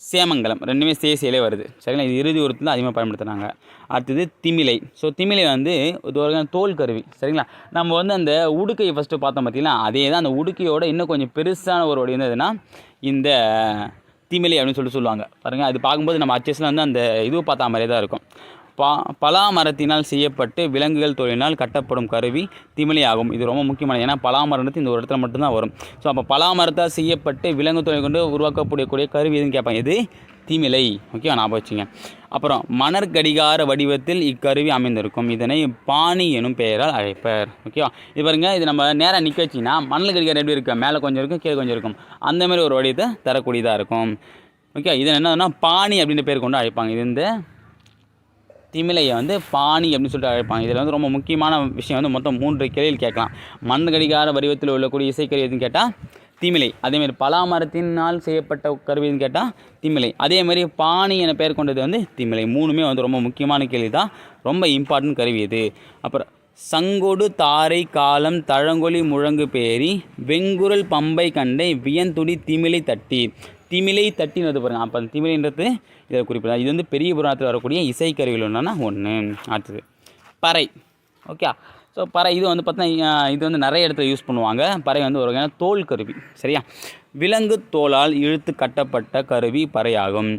சேமங்கலம். ரெண்டுமே சேசியிலே வருது. சரிங்களா? இது இறுதி உரத்தில் அதிகமாக பயன்படுத்துகிறாங்க அடுத்தது திமிலை. ஸோ திமிலை வந்து இது ஒரு தோல் கருவி. சரிங்களா? நம்ம வந்து அந்த உடுக்கையை ஃபஸ்ட்டு பார்த்தோம் பார்த்தீங்களா அதே தான் அந்த உடுக்கையோட இன்னும் கொஞ்சம் பெருசான ஒரு வடி வந்து எதுனா இந்த தீமிலை அப்படின்னு சொல்லிட்டு சொல்லுவாங்க. பாருங்கள் அது பார்க்கும்போது நம்ம அச்சஸில் வந்து அந்த இதுவும் பார்த்தா மாதிரியே தான் இருக்கும். பா பலா மரத்தினால் செய்யப்பட்டு விலங்குகள் தொழிலினால் கட்டப்படும் கருவி திமிலை ஆகும் இது ரொம்ப முக்கியமானது. ஏன்னா பலா மரத்து இந்த ஒரு இடத்துல மட்டும்தான் வரும். ஸோ அப்போ பலா மரத்தால் செய்யப்பட்டு விலங்கு தொழில் கொண்டு உருவாக்கக்கூடிய கூடிய கருவி எதுன்னு கேட்பாங்க. இது திமிலை ஓகேவா ஞாபகம் வச்சுங்க. அப்புறம் மணற்கடிகார வடிவத்தில் இக்கருவி அமைந்திருக்கும். இதனை பாணி எனும் பெயரால் அழைப்பர். ஓகேவா? இது பாருங்க இது நம்ம நேராக நிற்க வச்சிங்கன்னா மணல் கடிகாரம் எப்படி இருக்குது மேலே கொஞ்சம் இருக்கும் கீழே கொஞ்சம் இருக்கும். அந்த மாதிரி ஒரு வடிவத்தை தரக்கூடியதாக இருக்கும். ஓகே இது என்னன்னா பாணி அப்படின்ற பேர் கொண்டு அழைப்பாங்க. இது இந்த திமிலையை வந்து பாணி அப்படின்னு சொல்லிட்டு அழைப்பாங்க. இதில் வந்து ரொம்ப முக்கியமான விஷயம் வந்து மொத்தம் மூன்று கேள்வியில் கேட்கலாம். மண் கடிகார வடிவத்தில் உள்ளக்கூடிய இசைக்கருவி எதுன்னு கேட்டால் திமிலை. அதேமாதிரி பலாமரத்தினால் செய்யப்பட்ட கருவின்னு கேட்டால் திமிலை. அதேமாதிரி பாணி என பெயர் கொண்டது வந்து திமிலை. மூணுமே வந்து ரொம்ப முக்கியமான கேள்வி தான் ரொம்ப இம்பார்ட்டன்ட் கருவி இது. அப்புறம் சங்கொடு தாரை காலம் தழங்கொலி முழங்கு பேரி வெங்குரல் பம்பை கண்டை வியந்துடி திமிலை தட்டி. திமிலை தட்டினது பாருங்கள் பாருங்க. அப்போ அந்த திமிலைன்றது இதை குறிப்பிடலாம் இது வந்து பெரிய புராணத்தில் வரக்கூடிய இசைக்கருவிகள் ஒன்றுனா ஒன்று அடுத்தது. பறை. ஓகே ஸோ பறை இது வந்து பார்த்தீங்கன்னா இது வந்து நிறைய இடத்துல யூஸ் பண்ணுவாங்க. பறை வந்து ஒரு வகையான தோல் கருவி சரியா? விலங்கு தோலால் இழுத்து கட்டப்பட்ட கருவி பறையாகும்.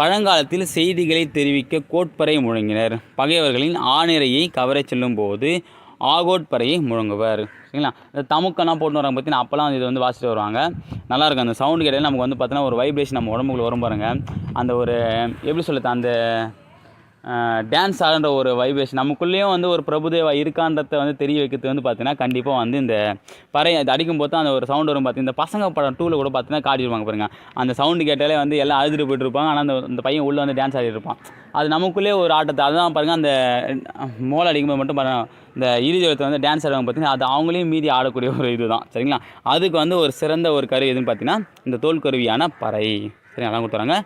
பழங்காலத்தில் செய்திகளை தெரிவிக்க கோட்பறை முழங்கினர். பகைவர்களின் ஆணிரையை கவரச் செல்லும் போது ஆகோட்பறையை முழங்குவர் சரிங்களா? இந்த தமுக்கெல்லாம் போட்டு வராங்க பார்த்தீங்கன்னா அப்போல்லாம் இது வந்து வாசிட்டு வருவாங்க. நல்லாயிருக்கும் அந்த சவுண்டு கேட்டால் நமக்கு வந்து பார்த்தீங்கன்னா ஒரு வைப்ரேஷன் நம்ம உடம்புக்குள்ள வரும் பாருங்கள் அந்த ஒரு எப்படி சொல்லுது அந்த டான்ஸ் ஆடுற ஒரு வைப்ரேஷன் நமக்குள்ளேயும் வந்து ஒரு பிரபுதேவா இருக்கான்றத வந்து தெரிய வைக்கிறது வந்து பார்த்தீங்கன்னா கண்டிப்பாக வந்து இந்த பறை அது அடிக்கும் போது அந்த ஒரு சவுண்ட் வரும் பார்த்தீங்கன்னா இந்த பசங்க படம் டூவில் கூட பார்த்தீங்கன்னா காட்டிடுவாங்க பாருங்க. அந்த சவுண்டு கேட்டாலே வந்து எல்லாம் அழுதுட்டு போயிட்டு இருப்பாங்க. ஆனால் அந்த அந்த பையன் உள்ளே வந்து டான்ஸ் ஆடிட்டு இருப்பான். அது நமக்குள்ளே ஒரு ஆட்டத்தை அதுதான் பாருங்கள் அந்த மோளை அடிக்கும்போது மட்டும் பாருங்க இந்த இறுதி வந்து டான்ஸ் ஆடுவாங்க பார்த்தீங்கன்னா அது அவங்களையும் மீதி ஆடக்கூடிய ஒரு இதுதான். சரிங்களா? அதுக்கு வந்து ஒரு சிறந்த ஒரு கருவி எதுன்னு பார்த்தீங்கன்னா இந்த தோல் கருவியான பறை. சரி அதான் கொடுத்துறாங்க.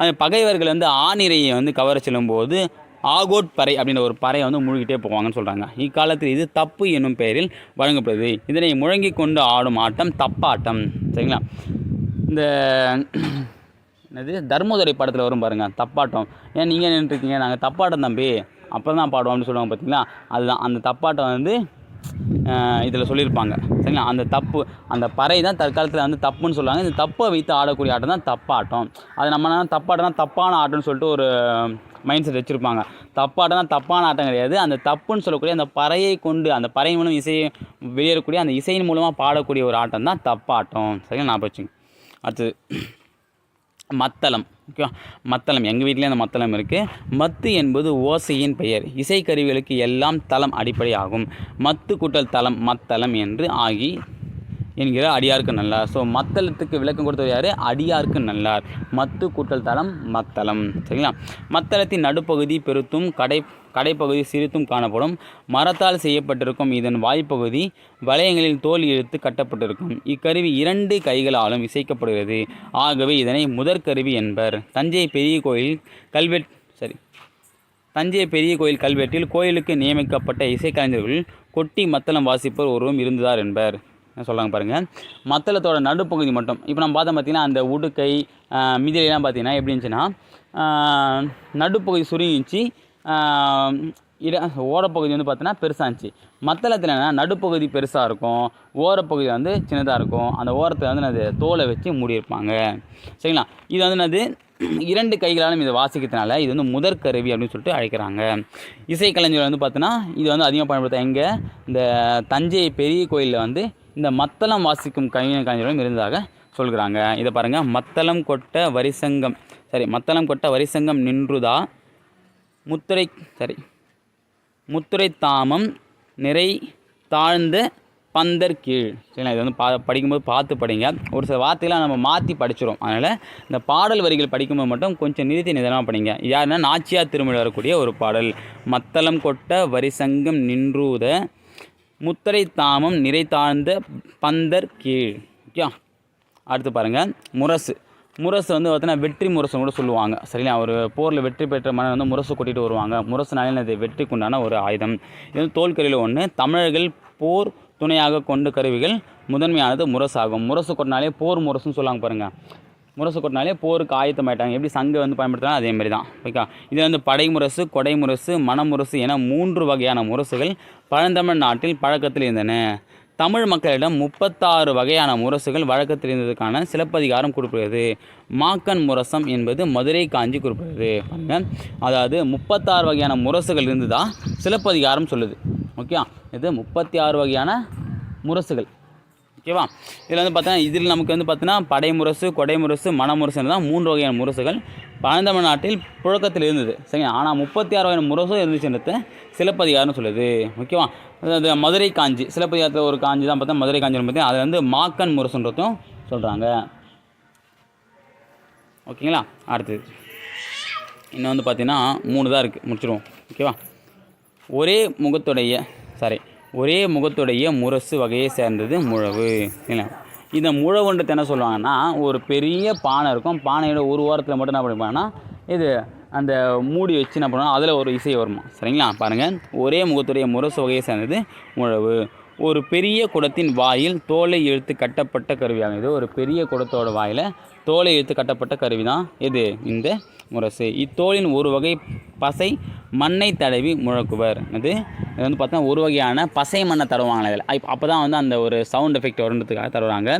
அந்த பகைவர்கள் வந்து ஆணிரையை வந்து கவர செல்லும்போது ஆகோட் பறை அப்படின்ற ஒரு பறையை வந்து முழுகிட்டே போவாங்கன்னு சொல்கிறாங்க இக்காலத்தில் இது தப்பு என்னும் பெயரில் வழங்கப்படுது. இதனை முழங்கி கொண்டு ஆடும் ஆட்டம் தப்பாட்டம். சரிங்களா? இந்த என்னது? தர்மோதரை படத்தில் வரும் பாருங்கள் தப்பாட்டம். ஏன் நீங்கள் நின்றுருக்கீங்க நாங்கள் தப்பாட்டம் தம்பி. அப்புறம் தான் பாடுவோம்னு சொல்லுவாங்க பார்த்தீங்களா அதுதான். அந்த தப்பாட்டம் வந்து இதில் சொல்லியிருப்பாங்க. சரிங்களா? அந்த தப்பு அந்த பறை தான் தற்காலத்தில் வந்து தப்புன்னு சொல்லுவாங்க. இந்த தப்பை வைத்து ஆடக்கூடிய ஆட்டம் தான் தப்பாட்டம். அது நம்ம என்ன தப்பாட்டம் தப்பான ஆட்டம்னு சொல்லிட்டு ஒரு மைண்ட் செட் வச்சுருப்பாங்க. தப்பாட்டம் தான் தப்பான ஆட்டம் கிடையாது. அந்த தப்புன்னு சொல்லக்கூடிய அந்த பறையை கொண்டு அந்த பறை மூலம் இசையை வெளியேறக்கூடிய அந்த இசையின் மூலமாக பாடக்கூடிய ஒரு ஆட்டம் தான் தப்பாட்டம். சரிங்களா? நான் வச்சுங்க. அடுத்தது. மத்தளம் ஓகேவா மத்தளம் எங்கள் வீட்டிலே அந்த மத்தளம் இருக்குது மத்து என்பது ஓசையின் பெயர். இசைக்கருவிகளுக்கு எல்லாம் தளம் அடிப்படையாகும். மத்து கூட்டல் தளம் மத்தளம் என்று ஆகி என்கிற அடியாருக்கு நல்லார். ஸோ மத்தளத்துக்கு விளக்கம் கொடுத்தது யார்? அடியாருக்கு நல்லார். மத்து கூட்டல் தளம் மத்தளம் சரிங்களா? மத்தளத்தின் நடுப்பகுதி பெருத்தும் கடை கடைப்பகுதி சிறுத்தும் காணப்படும். மரத்தால் செய்யப்பட்டிருக்கும் இதன் வாய்ப்பகுதி வளையங்களில் தோல் இழுத்து கட்டப்பட்டிருக்கும். இக்கருவி இரண்டு கைகளாலும் இசைக்கப்படுகிறது. ஆகவே இதனை முதற்கருவி என்பர். தஞ்சை பெரிய கோயில் கல்வெட் சரி. தஞ்சை பெரிய கோயில் கல்வெட்டில் கோயிலுக்கு நியமிக்கப்பட்ட இசைக்கலைஞர்கள் கொட்டி மத்தளம் வாசிப்பவர் ஒருவரும் இருந்தார் என்பர். சொல்கிறாங்க பாருங்கள் மத்தளத்தோட நடுப்பகுதி மட்டும். இப்போ நம்ம பார்த்தோம் பார்த்தீங்கன்னா அந்த உடுக்கை மிதிலாம் பார்த்திங்கன்னா பார்த்தீங்கன்னா எப்படி இருந்துச்சுன்னா நடுப்பகுதி சுருங்கிச்சு. இட ஓரப்பகுதி வந்து பார்த்தீங்கன்னா பெருசாக இருந்துச்சு. மத்தளத்தில் என்ன நடுப்பகுதி பெருசாக இருக்கும். ஓரப்பகுதி வந்து சின்னதாக இருக்கும். அந்த ஓரத்தில் வந்து அது தோலை வச்சு மூடியிருப்பாங்க. சரிங்களா? இது வந்து என்னது இரண்டு கைகளாலும் இதை வாசிக்கிறதுனால இது வந்து முதற்கருவி அப்படின்னு சொல்லிட்டு அழைக்கிறாங்க. இசைக்கலைஞர் வந்து பார்த்தோன்னா இது வந்து அதிகமாக பயன்படுத்த எங்கே இந்த தஞ்சை பெரிய கோயிலில் வந்து இந்த மத்தளம் வாசிக்கும் கவிஞர் கலைஞர்களும் இருந்ததாக சொல்கிறாங்க. இதை பாருங்கள் மத்தளம் கொட்ட வரிசங்கம். சரி மத்தளம் கொட்ட வரிசங்கம் நின்றுதா? முத்துரை சரி. முத்துரை தாமம் நிறை தாழ்ந்த பந்தர் கீழ். சரிங்களா? இது வந்து பா படிக்கும்போது பார்த்து படிங்க. ஒரு சில வார்த்தைகளாக நம்ம மாற்றி படிச்சிடும் அதனால் இந்த பாடல் வரிகள் படிக்கும்போது மட்டும் கொஞ்சம் நிறுத்தி நிதானமாக படிங்க. யாருன்னா நாச்சியார் திருமணம் வரக்கூடிய ஒரு பாடல். மத்தளம் கொட்ட வரிசங்கம் நின்றூத முத்தரை தாமம் நிறை தாழ்ந்த பந்தர் கீழ். ஓகே அடுத்து பாருங்கள் முரசு. முரசு வந்து பார்த்தீங்கன்னா வெற்றி முரசுன்னு கூட சொல்லுவாங்க. சரிங்களா? ஒரு போரில் வெற்றி பெற்ற மன்னன் வந்து முரசு கொட்டிட்டு வருவாங்க. முரசுனாலே அது வெற்றிக்குண்டான ஒரு ஆயுதம். இது வந்து தோல்கருவியில் ஒன்று தமிழர்கள் போர் துணையாக கொண்டு கருவிகள் முதன்மையானது முரசாகும். முரசு கொட்டினாலே போர் முரசுன்னு சொல்லுவாங்க பாருங்கள் முரசு கொட்டினாலே போருக்கு ஆயத்தமாயிட்டாங்க. எப்படி சங்கு வந்து பயன்படுத்தினா அதே மாதிரி தான். ஓகேவா? இதில் வந்து படை முரசு கொடை முரசு மணமுரசு என மூன்று வகையான முரசுகள் பழந்தமிழ் நாட்டில் பழக்கத்தில் இருந்தன. தமிழ் மக்களிடம் முப்பத்தாறு வகையான முரசுகள் வழக்கத்தில் இருந்ததுக்கான சிலப்பதிகாரம் குறிப்பிடுகிறது. மாக்கன் முரசம் என்பது மதுரை காஞ்சி குறிப்பிடுறது அதாவது முப்பத்தாறு வகையான முரசுகள் இருந்துதான் சிலப்பதிகாரம் சொல்லுது. ஓகே இது முப்பத்தி ஆறு வகையான முரசுகள். ஓகேவா? இதில் வந்து பார்த்தீங்கன்னா இதில் நமக்கு வந்து பார்த்தீங்கன்னா படைமுரசு கொடைமுரசு கொடை முரசு மணமுரசுன்னு தான் மூன்று வகையான முரசுகள். பழந்தமிழ் நாட்டில் புழக்கத்தில் இருந்தது. சரிங்களா ஆனால் முப்பத்தி ஆறு வகையான முரசும் இருந்துச்சுன்றது சிலப்பதிகாரம்னு சொல்லுது. ஓகேவா? அது மதுரை காஞ்சி. சிலப்பதிகாரத்தில் ஒரு காஞ்சி தான் பார்த்தா மதுரை காஞ்சின்னு பார்த்தீங்கன்னா அது வந்து மாக்கன் முரசுன்றதும் சொல்கிறாங்க ஓகேங்களா? அடுத்தது. இன்னும் வந்து பார்த்தீங்கன்னா மூணு தான் இருக்குது முடிச்சிடுவோம். ஓகேவா? ஒரே முகத்துடைய சாரி ஒரே முகத்துடைய முரசு வகையை சேர்ந்தது முழவு. இல்லை இந்த முழவுன்றது என்ன சொல்லுவாங்கன்னா ஒரு பெரிய பானை இருக்கும். பானையோட ஒரு ஓரத்தில் மட்டும் என்ன பண்ணிப்பாங்கன்னா இது அந்த மூடி வச்சு என்ன பண்ணுவாங்க அதில் ஒரு இசை வருமா? சரிங்களா? பாருங்கள் ஒரே முகத்துடைய முரசு வகையை சேர்ந்தது முழவு. ஒரு பெரிய குடத்தின் வாயில் தோலை இழுத்து கட்டப்பட்ட கருவியாகும். இது ஒரு பெரிய குடத்தோட வாயில் தோலை இழுத்து கட்டப்பட்ட கருவி தான் எது இந்த முரசு. இத்தோலின் ஒரு வகை பசை மண்ணை தடவி முழக்குவர். அது இது வந்து பார்த்தா ஒரு வகையான பசை மண்ணை தடவாங்களே இதில். அப்போ தான் வந்து அந்த ஒரு சவுண்ட் எஃபெக்ட் வருன்றதுக்காக தருவாங்க.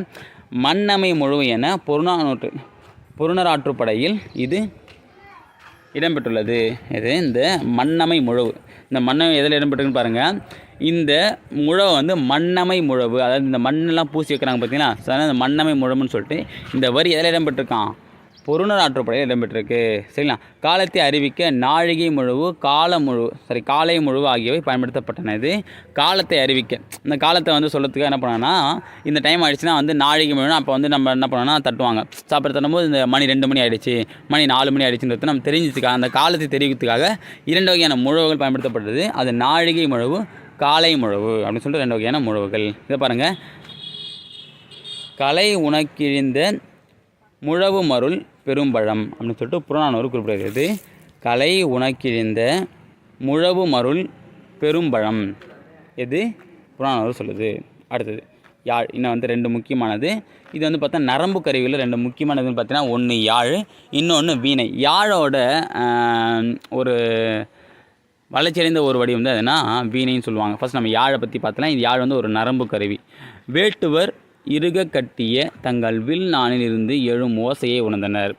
மண்ணமை முழுவு என புறநானூற்று புறநராற்றுப்படையில் இது இடம்பெற்றுள்ளது. இது இந்த மண்ணமை முழு. இந்த மண்ணமை எதில் இடம்பெற்றுன்னு பாருங்கள் இந்த முழவை வந்து மண்ணமை முழவு. அதாவது இந்த மண்ணெல்லாம் பூசி வைக்கிறாங்க பார்த்தீங்களா? ஸோ அதனால் இந்த மண்ணமை முழவுன்னு சொல்லிட்டு இந்த வரி எதில் இடம்பெற்றிருக்கான்? பொருணர் ஆற்றுப்படையில் இடம்பெற்றிருக்கு. சரிங்களா? காலத்தை அறிவிக்க நாழிகை முழுவு கால முழு சாரி காலை முழுவு ஆகியவை பயன்படுத்தப்பட்டன. இது காலத்தை அறிவிக்க. இந்த காலத்தை வந்து சொல்கிறதுக்கு என்ன பண்ணோன்னா இந்த டைம் ஆயிடுச்சுன்னா வந்து நாழிகை முழுனா அப்போ வந்து நம்ம என்ன பண்ணோன்னா தட்டுவாங்க. சாப்பிட தட்டும்போது இந்த மணி ரெண்டு மணி ஆகிடுச்சு மணி நாலு மணி ஆகிடுச்சுன்றது நம்ம தெரிஞ்சதுக்காக அந்த காலத்தை தெரிவிக்கிறதுக்காக இரண்டு வகையான முழவுகள் பயன்படுத்தப்பட்டது. அது நாழிகை முழவு காலை முழவு அப்படின்னு சொல்லிட்டு ரெண்டு வகையான முழவுகள். இதை பாருங்கள் கலை உனக்கிழிந்த முழவு மருள் பெரும்பழம் அப்படின்னு சொல்லிட்டு புறநானூறு குறிப்பிடுகிறது. கலை உனக்கிழிந்த முழவு மருள் பெரும்பழம். எது? புறநானூறு சொல்லுது. அடுத்தது. யாழ். இன்னும் வந்து ரெண்டு முக்கியமானது. இது வந்து பார்த்தா நரம்பு கருவியில் ரெண்டு முக்கியமானதுன்னு பார்த்தீங்கன்னா ஒன்று யாழ் இன்னொன்று வீணை. யாழோட ஒரு வளர்ச்சியடைந்த ஒரு வடிவம் வந்து எதுனா வீணைன்னு சொல்லுவாங்க. ஃபஸ்ட் நம்ம யாழை பற்றி பார்த்தலாம் இது யாழ் வந்து ஒரு நரம்பு கருவி. வேட்டுவர் இறுக கட்டிய தங்கள் வில் நாணில் இருந்து எழும் ஓசையை உணர்ந்தனர்.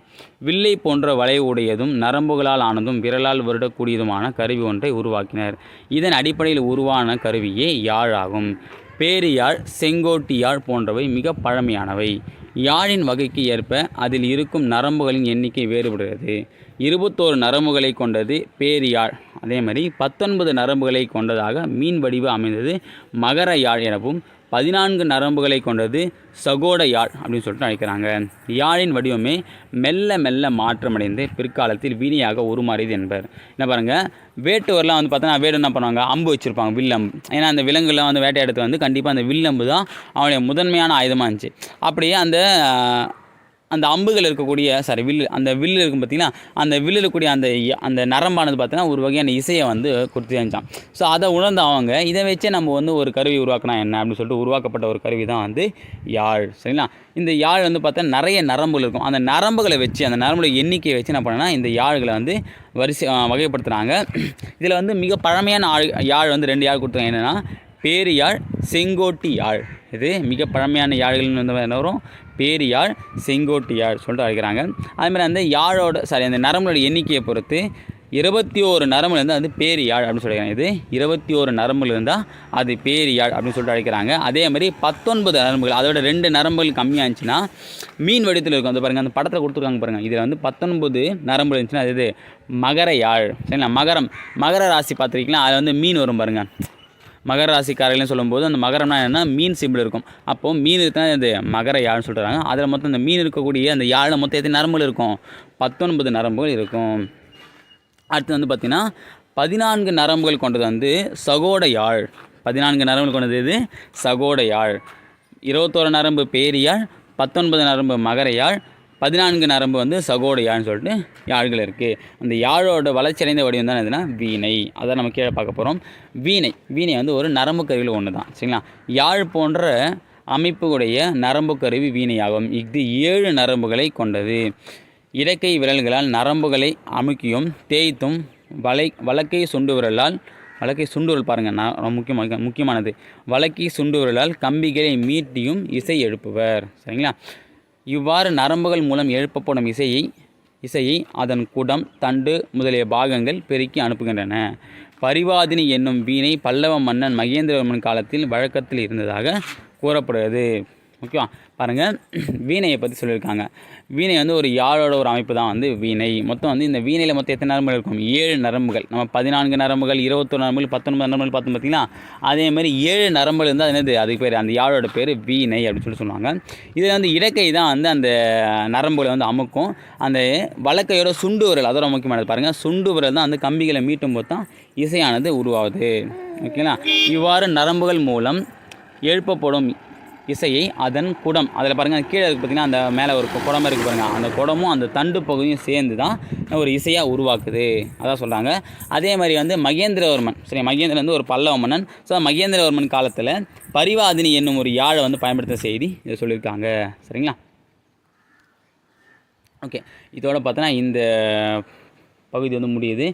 வில்லை போன்ற வளைவுடையதும் உடையதும் நரம்புகளால் ஆனதும் விரலால் வருடக்கூடியதுமான கருவி ஒன்றை உருவாக்கினர். இதன் அடிப்படையில் உருவான கருவியே யாழ் ஆகும். பேரியாழ் செங்கோட்டி யாழ் போன்றவை மிக பழமையானவை. யாழின் வகைக்கு ஏற்ப அதில் இருக்கும் நரம்புகளின் எண்ணிக்கை வேறுபடுகிறது. இருபத்தோரு நரம்புகளை கொண்டது பேரியாழ். அதே மாதிரி பத்தொன்பது நரம்புகளை கொண்டதாக மீன் வடிவு அமைந்தது மகர யாழ் எனவும் பதினான்கு நரம்புகளை கொண்டது சகோட யாழ் அப்படின்னு சொல்லிட்டு அழைக்கிறாங்க. யாழின் வடிவமே மெல்ல மெல்ல மாற்றமடைந்து பிற்காலத்தில் வீணியாக உருமாறியது என்பர். என்ன பாருங்கள் வேட்டுவர்லாம் வந்து பார்த்தோன்னா வேடு என்ன பண்ணுவாங்க? அம்பு வச்சுருப்பாங்க வில்லம்பு. ஏன்னா அந்த விலங்குலாம் வந்து வேட்டையாடுறது வந்து கண்டிப்பாக அந்த வில்லம்பு தான் அவனுடைய முதன்மையான ஆயுதமாக இருந்துச்சு. அப்படியே அந்த அந்த அம்புகள் இருக்கக்கூடிய சாரி வில்லு அந்த வில்லு இருக்கும் பார்த்திங்கன்னா அந்த வில்லு இருக்கக்கூடிய அந்த அந்த நரம்பானது பார்த்தீங்கன்னா ஒரு வகையான இசையை வந்து கொடுத்து செஞ்சான் ஸோ அதை உணர்ந்த அவங்க இதை வச்சே நம்ம வந்து ஒரு கருவி உருவாக்கினா என்ன அப்படின்னு சொல்லிட்டு உருவாக்கப்பட்ட ஒரு கருவி தான் வந்து யாழ் சரிங்களா? இந்த யாழ் வந்து பார்த்தா நிறைய நரம்புகள் இருக்கும். அந்த நரம்புகளை வச்சு அந்த நரம்புல எண்ணிக்கையை வச்சு என்ன பண்ணனா இந்த யாழ்களை வந்து வரிசை வகைப்படுத்துகிறாங்க இதில் வந்து மிக பழமையான ஆள் யாழ் வந்து ரெண்டு யாழ் கொடுத்தாங்க என்னென்னா பேரியாழ் செங்கோட்டி யாழ். இது மிக பழமையான யாழ்கள்னு வந்து என்ன வரும்? பேரியாழ் செங்கோட்டி யாழ் சொல்லிட்டு அழைக்கிறாங்க. அதுமாதிரி அந்த யாழோட சாரி அந்த நரம்புகளோட எண்ணிக்கையை பொறுத்து இருபத்தி ஓரு நரம்புல இருந்தால் அது பேரியாழ் அப்படின்னு சொல்லிக்கிறாங்க இது இருபத்தி ஓரு நரம்புல இருந்தால் அது பேரியாழ் அப்படின்னு சொல்லிட்டு அழைக்கிறாங்க. அதே மாதிரி பத்தொன்பது நரம்புகள் அதோட ரெண்டு நரம்புகள் கம்மியாக இருந்துச்சுன்னா மீன் வடிவத்தில் இருக்கும். அந்த பாருங்கள் அந்த படத்தில் கொடுத்துருக்காங்க பாருங்கள் இதில் வந்து பத்தொன்பது நரம்பு இருந்துச்சுன்னா அது இது மகர யாழ். சரிங்களா? மகரம் மகர ராசி பார்த்துருக்கீங்களா? அது வந்து மீன் வரும் பாருங்கள் மகர ராசிக்காரர்கள்னு சொல்லும்போது அந்த மகரம்னா என்னன்னா மீன் சிம்பிள் இருக்கும். அப்போது மீன் இருக்குன்னா அந்த மகர யாழ்னு சொல்கிறாங்க அதில் மொத்தம் அந்த மீன் இருக்கக்கூடிய அந்த யாழில் மொத்தம் எத்தனை நரம்புகள் இருக்கும்? பத்தொன்பது நரம்புகள் இருக்கும். அடுத்து வந்து பார்த்திங்கன்னா பதினான்கு நரம்புகள் கொண்டது வந்து சகோட யாழ். பதினான்கு நரம்புகள் கொண்டது இது சகோட யாழ். இருபத்தோரு நரம்பு பேரியாழ் பத்தொன்பது நரம்பு மகர யாழ் பதினான்கு நரம்பு வந்து சகோட யாழ்னு சொல்லிட்டு யாழ்கள் இருக்குது அந்த யாழோட வளர்ச்சியடைந்த வடிவம் தான் எதுனா வீணை. அதை நம்ம கீழே பார்க்க போகிறோம் வீணை. வீணை வந்து ஒரு நரம்பு கருவியில் ஒன்று தான் சரிங்களா? யாழ் போன்ற அமைப்புடைய நரம்பு கருவி வீணையாகும். இது ஏழு நரம்புகளை கொண்டது. இடக்கை விரல்களால் நரம்புகளை அமுக்கியும் தேய்த்தும் வலை வழக்கை சுண்டு விரலால் வழக்கை சுண்டு விரல் பாருங்கள் நான் முக்கியமாக முக்கியமானது. வழக்கை சுண்டு விரலால் கம்பிகளை மீட்டியும் இசை எழுப்புவர். சரிங்களா? இவ்வாறு நரம்புகள் மூலம் எழுப்பப்படும் இசையை இசையை அதன் குடம் தண்டு முதலிய பாகங்கள் பெருக்கி அனுப்புகின்றன. பரிவாதினி என்னும் வீணை பல்லவ மன்னன் மகேந்திரவர்மன் காலத்தில் வழக்கத்தில் இருந்ததாக கூறப்படுகிறது. ஓகேவா? பாருங்கள் [clears throat] வீணையை பற்றி சொல்லியிருக்காங்க. வீணை வந்து ஒரு யாழோட ஒரு அமைப்பு தான் வந்து வீணை. மொத்தம் வந்து இந்த வீணையில் மொத்தம் எத்தனை நரம்புகள் இருக்கும்? ஏழு நரம்புகள். நம்ம பதினான்கு நரம்புகள் இருபத்தொரு நரம்புகள் பத்தொன்பது நரம்புகள் பார்த்தோம் பார்த்தீங்களா அதேமாதிரி ஏழு நரம்புகள் இருந்தால் அது என்னது? அதுக்கு பேர் அந்த யாழோட பேர் வீணை அப்படின்னு சொல்லி சொல்லுவாங்க. இதில் வந்து இடக்கை தான் வந்து அந்த நரம்புகளை வந்து அமுக்கும். அந்த வழக்கையோட சுண்டு விரல் அதோட முக்கியமானது பாருங்கள் சுண்டு விரல் தான் அந்த கம்பிகளை மீட்டும் போது தான் இசையானது உருவாகுது. ஓகேங்களா? இவ்வாறு நரம்புகள் மூலம் எழுப்பப்படும் இசையை அதன் குடம் அதில் பாருங்கள் கீழே இருக்கு பார்த்திங்கன்னா அந்த மேலே ஒரு குடம் இருக்குது பாருங்கள் அந்த குடமும் அந்த தண்டு பகுதியும் சேர்ந்து தான் ஒரு இசையாக உருவாக்குது. அதான் சொல்கிறாங்க அதே மாதிரி வந்து மகேந்திரவர்மன் சரி மகேந்திரன் வந்து ஒரு பல்லவ மன்னன். ஸோ மகேந்திரவர்மன் காலத்தில் பரிவாதினி என்னும் ஒரு யாழை வந்து பயன்படுத்த செய்தி இதை சொல்லியிருக்காங்க. சரிங்களா? ஓகே இதோட பார்த்தோன்னா இந்த பகுதி வந்து முடியுது.